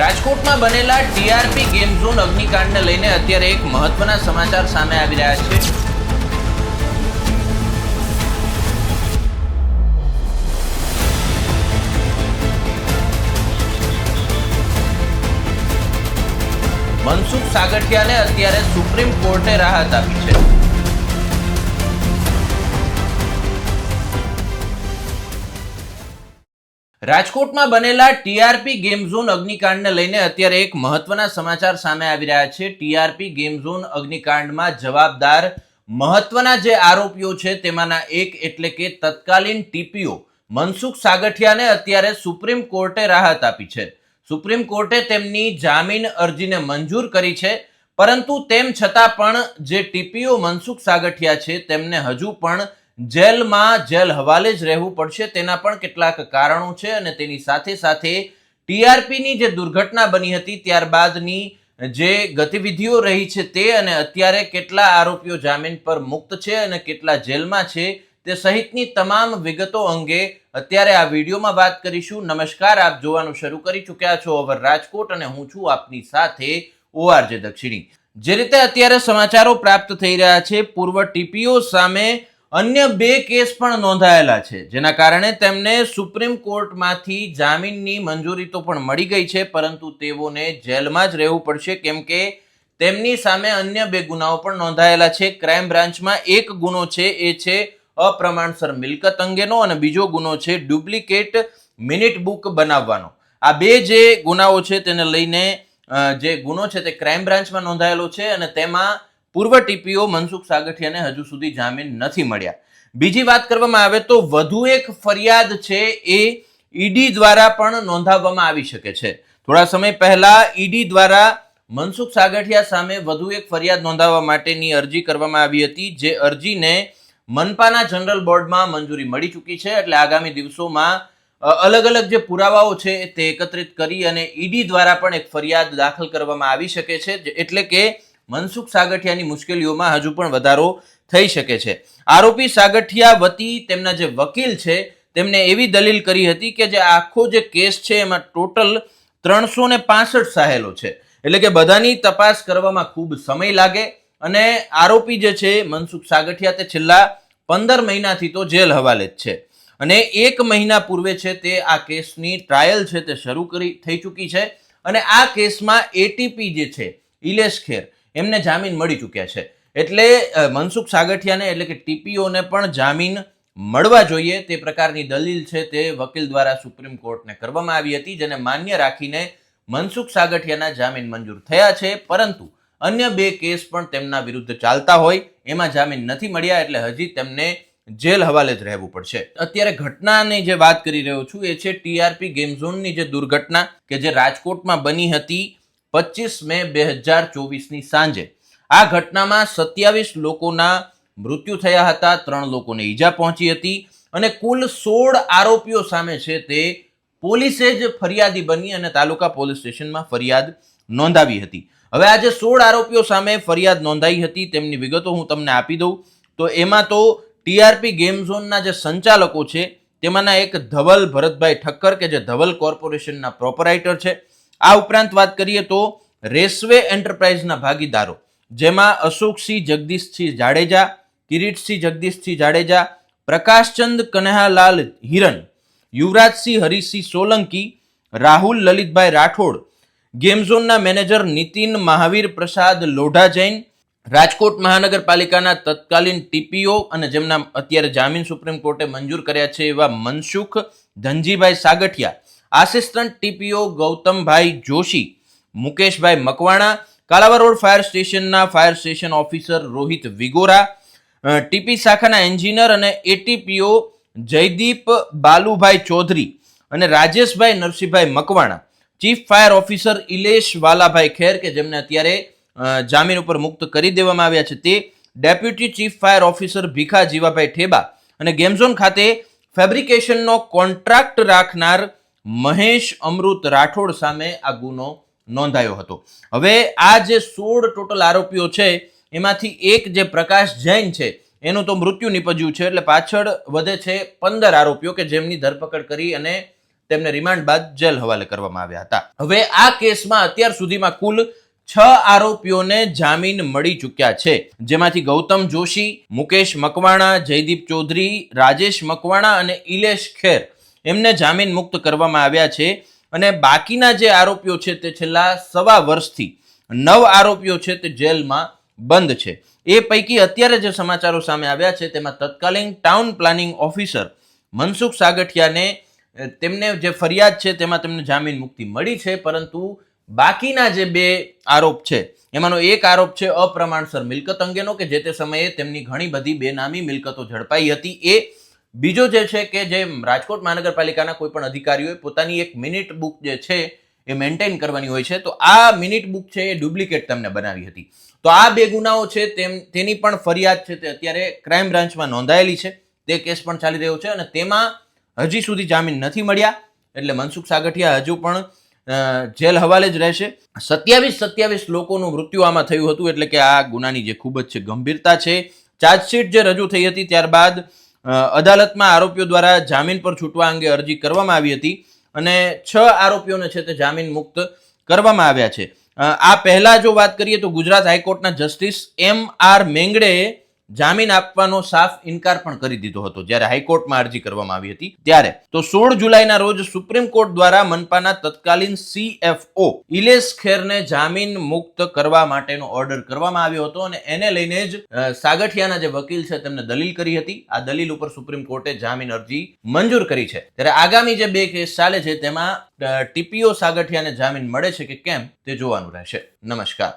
રાજકોટમાં બનેલા TRP game zone અગ્નિકાંડને લઈને અત્યારે એક મહત્વના સમાચાર સામે આવી રહ્યા છે. મનસુખ સાગઠિયાને અત્યારે સુપ્રીમ કોર્ટે રાહત આપી છે. રાજકોટમાં બનેલા ટીઆરપી ગેમ ઝોન અગ્નિકાંડને લઈને અત્યારે એક મહત્વના સમાચાર સામે આવી રહ્યા છે. ટીઆરપી ગેમ ઝોન અગ્નિકાંડમાં જવાબદાર મહત્વના જે આરોપીઓ છે તેમાંના એક એટલે કે તત્કાલીન ટીપીઓ મનસુખ સાગઠિયાને અત્યારે સુપ્રીમ કોર્ટે રાહત આપી છે. સુપ્રીમ કોર્ટે તેમની જામીન અરજીને મંજૂર કરી છે, પરંતુ તેમ છતાં પણ જે ટીપીઓ મનસુખ સાગઠિયા છે તેમને હજુ પણ જેલમાં જેલ હવાલે જ રહેવું પડશે, તેના પણ કેટલાક કારણો છે અને તેની સાથે સાથે ટીઆરપીની જે દુર્ઘટના બની હતી, ત્યારબાદની જે ગતિવિધિઓ રહી છે તે અને અત્યારે કેટલા આરોપીઓ જામીન પર મુક્ત છે અને કેટલા જેલમાં છે તે સહિતની તમામ વિગતો અંગે અત્યારે આ વિડીયોમાં વાત કરીશું. નમસ્કાર, આપ જોવાનું શરૂ કરી ચૂક્યા છો ઓવર રાજકોટ અને હું છું આપની સાથે ઓઆરજે દક્ષિણી. જે રીતે અત્યારે સમાચારો પ્રાપ્ત થઈ રહ્યા છે, પૂર્વ ટીપીઓ સામે અન્ય બે કેસ પણ નોંધાયેલા છે, જેના કારણે તેમને સુપ્રીમ કોર્ટમાંથી જામીનની મંજૂરી તો પણ મળી ગઈ છે, પરંતુ તેઓને જેલમાં જ રહેવું પડશે, કેમ કે તેમની સામે અન્ય બે ગુનાઓ પણ નોંધાયેલા છે. ક્રાઇમ બ્રાન્ચમાં એક ગુનો છે, એ છે અપ્રમાણસર મિલકત અંગેનો અને બીજો ગુનો છે ડુપ્લિકેટ મિનિટ બુક બનાવવાનો. આ બે જે ગુનાઓ છે, તેને લઈને જે ગુનો છે તે ક્રાઇમ બ્રાન્ચમાં નોંધાયેલો છે અને તેમાં પૂર્વ ટીપીઓ મનસુખ સાગઠિયાને હજુ સુધી જામીન નથી મળ્યા. બીજી વાત કરવામાં આવે તો વધુ એક ફરિયાદ છે એ ઈડી દ્વારા પણ નોંધાવવામાં આવી શકે છે. થોડા સમય પહેલા ઈડી દ્વારા મનસુખ સાગઠિયા સામે વધુ એક ફરિયાદ નોંધાવવા માટેની અરજી કરવામાં આવી હતી, જે અરજીને મનપાના જનરલ બોર્ડમાં મંજૂરી મળી ચૂકી છે એટલે આગામી દિવસોમાં અલગ અલગ જે પુરાવાઓ છે તે એકત્રિત કરી અને ઈડી દ્વારા પણ એક ફરિયાદ દાખલ કરવામાં આવી શકે છે એટલે કે મનસુખ સાગઠિયાની મુશ્કેલીઓમાં હજુ પણ વધારો થઈ શકે છે. આરોપી સાગઠિયા વતી તેમના જે વકીલ છે, તેમને એવી દલીલ કરી હતી કે જે આખો જે કેસ છે, એમાં ટોટલ ત્રણસો ને પાસઠ સાહેલો છે. એટલે કે બધાની તપાસ કરવામાં ખૂબ સમય લાગે અને આરોપી જે છે, મનસુખ સાગઠિયા તે છેલ્લા પંદર મહિનાથી તો જેલ હવાલે જ છે. અને એક મહિના પૂર્વે છે તે આ કેસની ટ્રાયલ છે તે શરૂ કરી, થઈ ચૂકી છે. અને આ કેસમાં એટીપી જે છે ઇલેશ ખેર એમને જામીન મળી ચૂક્યા છે. એટલે મનસુખ સાગઠિયાને એટલે કે ટીપીઓને પણ જામીન મળવા જોઈએ. તે પ્રકારની દલીલ છે તે વકીલ દ્વારા સુપ્રીમ કોર્ટને કરવામાં આવી હતી, જેને માન્ય રાખીને મનસુખ સાગઠિયાના જામીન મંજૂર થયા છે. પરંતુ, અન્ય બે કેસ પણ તેમના વિરુદ્ધ ચાલતા હોય, એમાં જામીન નથી મળ્યા, એટલે હજી તેમને જેલ હવાલે જ રહેવું પડશે. અત્યારે ઘટનાની જે વાત કરી રહ્યો છું, એ છે ટીઆરપી ગેમ ઝોનની જે દુર્ઘટના કે જે રાજકોટમાં બની હતી પચીસ મે બે હજાર ચોવીસની સાંજે. આ ઘટનામાં સત્યાવીસ લોકોના મૃત્યુ થયા હતા, ત્રણ લોકોને ઈજા પહોંચી હતી અને કુલ સોળ આરોપીઓ સામે છે તે પોલીસે જ ફરિયાદી બની અને તાલુકા પોલીસ સ્ટેશનમાં ફરિયાદ નોંધાવી હતી. હવે આજે સોળ આરોપીઓ સામે ફરિયાદ નોંધાઈ હતી, તેમની વિગતો હું તમને આપી દઉં. તો એમાં તો ટીઆરપી ગેમ ઝોનના જે સંચાલકો છે, તેમાંના એક ધવલ ભરતભાઈ ઠક્કર કે જે ધવલ કોર્પોરેશનના પ્રોપરાઇટર છે આ ઉપરાંત વાત કરીએ તો રેસવે એન્ટરપ્રાઇઝના ભાગીદારો, જેમાં અશોકસિંહ જગદીશસિંહ જાડેજા, કિરીટસિંહ જગદીશસિંહ જાડેજા, પ્રકાશચંદ કન્હાલાલ હિરન, યુવરાજસિંહ હરિસિંહ સોલંકી, રાહુલ લલિતભાઈ રાઠોડ ગેમઝોનના મેનેજર નીતિન મહાવીર પ્રસાદ લોઢા જૈન, રાજકોટ મહાનગરપાલિકાના તત્કાલીન ટીપીઓ અને જેમના અત્યારે જામીન સુપ્રીમ કોર્ટે મંજૂર કર્યા છે એવા Mansukh Dhanjibhai Sagathiya assistant TPO Gautambhai Joshi, Mukeshbhai Makwana Kalawad road fire સ્ટેશનના fire station officer Rohit Vigora TP શાખાના એન્જિનિયર અને એટીપીઓ જયદીપ બાલુભાઈ ચૌધરી અને Rajeshbhai Narsinhbhai Makwana. Chief fire officer Ilesh Valabhai Kher કે જેમને અત્યારે જામીન ઉપર મુક્ત કરી દેવામાં આવ્યા છે તે deputy chief fire officer Bhikha Jivabhai Theba અને ગેમઝોન ખાતે ફેબ્રિકેશનનો કોન્ટ્રાક્ટ રાખનાર મહેશ અમૃત રાઠોડ સામે આ ગુનો નોંધાયો હતો. હવે આ જે સોળ ટોટલ આરોપીઓ છે, એમાંથી એક જે પ્રકાશ જૈન છે, એનું તો મૃત્યુ નીપજ્યું છે, એટલે પાછળ વધે છે પંદર આરોપીઓ કે જેમની ધરપકડ કરી અને તેમને રિમાન્ડ બાદ જેલ હવાલે કરવામાં આવ્યા હતા. હવે આ કેસમાં અત્યાર સુધીમાં કુલ છ આરોપીઓને જામીન મળી ચૂક્યા છે, જેમાંથી ગૌતમ જોશી, મુકેશ મકવાણા, જયદીપ ચૌધરી, રાજેશ મકવાણા અને ઇલેશ ખેર એમને જામીન મુક્ત કરવામાં આવ્યા છે અને બાકીના જે આરોપીઓ છે તે છેલ્લા સવા વર્ષથી નવ આરોપીઓ છે તે જેલમાં બંધ છે. એ પૈકી અત્યારે જે સમાચારો સામે આવ્યા છે તેમાં તત્કાલીન ટાઉન પ્લાનિંગ ઓફિસર મનસુખ સાગઠિયાને તેમને જે ફરિયાદ છે તેમાં તેમને જામીન મુક્તિ મળી છે, પરંતુ બાકીના જે બે આરોપ છે, એમાંનો એક આરોપ છે અપ્રમાણસર મિલકત અંગેનો કે જે તે સમયે તેમની ઘણી બધી બેનામી મિલકતો ઝડપાઈ હતી, એ બીજો જે છે કે જે રાજકોટ મહાનગરપાલિકાના કોઈ પણ અધિકારીઓએ પોતાની એક મિનિટ બુક જે છે એ મેન્ટેન કરવાની હોય છે, તો આ મિનિટ બુક છે એ ડુપ્લિકેટ તમને બનાવી હતી. તો આ બે ગુનાઓ છે તેમ, તેની પણ ફરિયાદ છે તે અત્યારે ક્રાઇમ બ્રાન્ચમાં નોંધાયેલી છે. તે કેસ પણ ચાલી રહ્યો છે અને તેમાં હજી સુધી જામીન નથી મળ્યા. એટલે મનસુખ સાગઠિયા હજુ પણ જેલ હવાલે જ રહેશે. સત્યાવીસ સત્યાવીસ લોકોનું મૃત્યુ આમાં થયું હતું, એટલે કે આ ગુનાની જે ખૂબ જ છે ગંભીરતા છે. ચાર્જશીટ જે રજૂ થઈ હતી ત્યારબાદ અદાલતમાં આરોપીઓ દ્વારા જામીન પર છૂટવા અંગે અરજી કરવામાં આવી હતી અને છ આરોપીઓને છે તે જામીન મુક્ત કરવામાં આવ્યા છે. આ પહેલા જો વાત કરીએ તો ગુજરાત હાઈકોર્ટના જસ્ટિસ એમ આર મેંગડેએ જામીન આપવાનો સાફ ઇનકાર પણ કરી દીધો હતો જ્યારે હાઈકોર્ટમાં અરજી કરવામાં આવી હતી. ત્યારે તો સોળ જુલાઈના રોજ સુપ્રીમ કોર્ટ દ્વારા મનપાના તત્કાલીન સીએફઓ ઇલેશ ખેરને જામીન મુક્ત કરવા માટેનો ઓર્ડર કરવામાં આવ્યો હતો અને એને લઈને જ સાગઠિયાના જે વકીલ છે તેમને દલીલ કરી હતી. આ દલીલ ઉપર સુપ્રીમ કોર્ટે જામીન અરજી મંજૂર કરી છે. ત્યારે આગામી જે બે કેસ ચાલે છે તેમાં ટીપીઓ સાગઠિયાને જામીન મળે છે કે કેમ તે જોવાનું રહેશે. નમસ્કાર.